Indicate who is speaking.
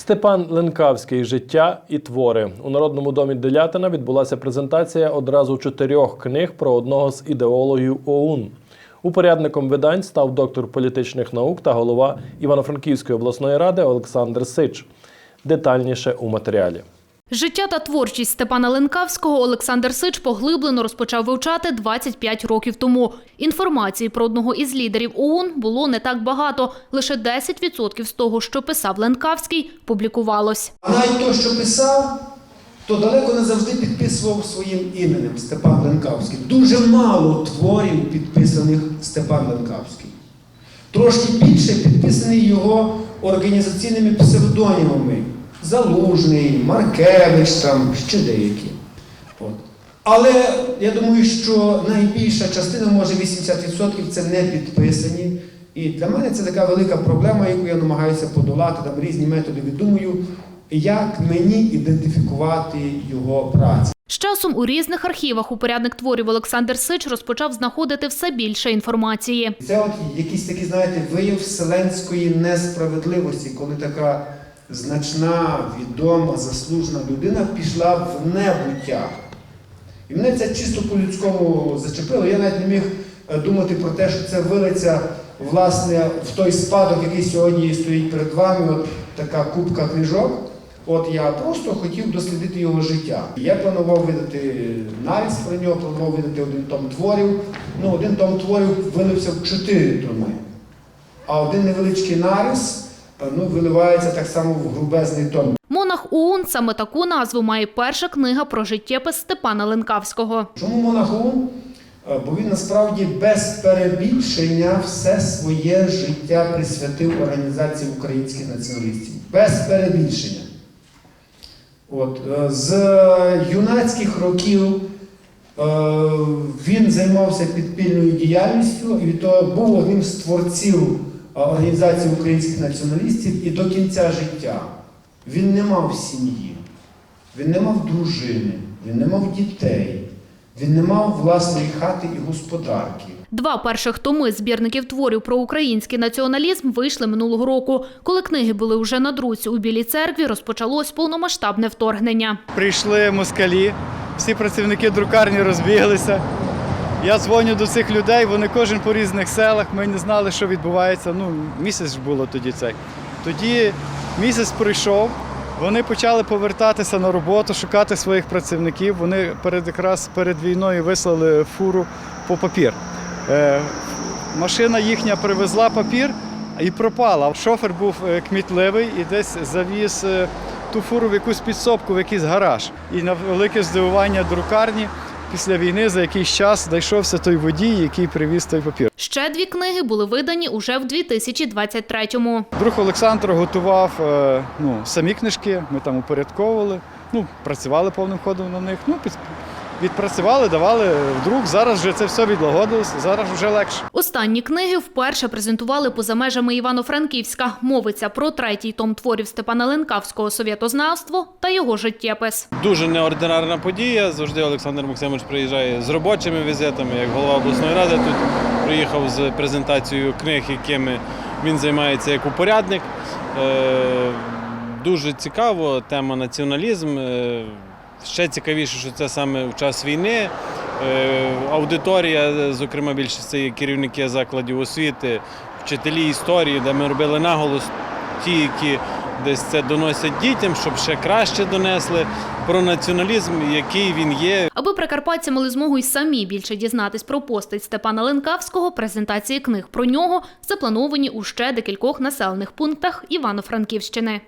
Speaker 1: Степан Ленкавський життя і твори у народному домі Делятина відбулася презентація одразу чотирьох книг про одного з ідеологів ОУН. Упорядником видань став доктор політичних наук та голова Івано-Франківської обласної ради Олександр Сич. Детальніше у матеріалі.
Speaker 2: Життя та творчість Степана Ленкавського Олександр Сич поглиблено розпочав вивчати 25 років тому. Інформації про одного із лідерів ОУН було не так багато. Лише 10% з того, що писав Ленкавський, публікувалось.
Speaker 3: А навіть той, що писав, то далеко не завжди підписував своїм іменем Степан Ленкавський. Дуже мало творів підписаних Степан Ленкавський. Трошки більше підписаний його організаційними псевдонімами. Залужний, Маркевич, там ще деякі. От. Але я думаю, що найбільша частина, може 80%, це не підписані. І для мене це така велика проблема, яку я намагаюся подолати, там різні методи віддумую, як мені ідентифікувати його працю.
Speaker 2: З часом у різних архівах упорядник творів Олександр Сич розпочав знаходити все більше інформації.
Speaker 3: Це от якийсь такий, знаєте, вияв вселенської несправедливості, коли така значна, відома, заслужена людина пішла в небуття. І мене це чисто по-людському зачепило. Я навіть не міг е, думати про те, що це вилиться власне в той спадок, який сьогодні стоїть перед вами, от така купка книжок. От я просто хотів дослідити його життя. Я планував видати наріс про нього, планував видати один том творів. Ну, один том творів вилився в чотири томи. А один невеличкий наріс е, ну, виливається так само в грубезний том.
Speaker 2: Монах ОУН саме таку назву має перша книга про життєпис Степана Ленкавського.
Speaker 3: Чому монаху? Е, Бо він насправді без перебільшення все своє життя присвятив організації українських націоналістів. Без перебільшення. От, е, з юнацьких років е, він займався підпільною діяльністю і від того був одним з творців е, організації українських націоналістів і до кінця життя. Він не мав сім'ї, він не мав дружини, він не мав дітей, він не мав власної хати і господарки.
Speaker 2: Два перших томи збірників творів про український націоналізм вийшли минулого року. Коли книги були вже на друці у Білій церкві, розпочалось повномасштабне вторгнення.
Speaker 4: прийшли москалі, всі працівники друкарні розбіглися. Я дзвоню до цих людей, вони кожен по різних селах, ми не знали, що відбувається. Ну, місяць ж було тоді цей. Тоді місяць пройшов, вони почали повертатися на роботу, шукати своїх працівників. Вони перед якраз перед війною вислали фуру по папір. Е, машина їхня привезла папір і пропала. Шофер був е, кмітливий і десь завіз е, ту фуру в якусь підсобку, в якийсь гараж. І на велике здивування друкарні після війни за якийсь час знайшовся той водій, який привіз той папір.
Speaker 2: Ще дві книги були видані уже в 2023-му.
Speaker 4: Друг Олександр готував е, ну, самі книжки, ми там упорядковували, ну, працювали повним ходом на них. Ну, відпрацювали, давали в друк. Зараз вже це все відлагодилось, зараз вже легше.
Speaker 2: Останні книги вперше презентували поза межами Івано-Франківська. Мовиться про третій том творів Степана Ленкавського «Совєтознавство» та його життєпис.
Speaker 5: Дуже неординарна подія. Завжди Олександр Максимович приїжджає з робочими візитами, як голова обласної ради. Тут приїхав з презентацією книг, якими він займається як упорядник. Е, Дуже цікаво, тема націоналізм. Ще цікавіше, що це саме в час війни. Е, Аудиторія, зокрема, більше це є керівники закладів освіти, вчителі історії, де ми робили наголос ті, які десь це доносять дітям, щоб ще краще донесли про націоналізм, який він є,
Speaker 2: Аби прикарпатці мали змогу й самі більше дізнатись про постать Степана Ленкавського, презентації книг про нього заплановані у ще декількох населених пунктах Івано-Франківщини.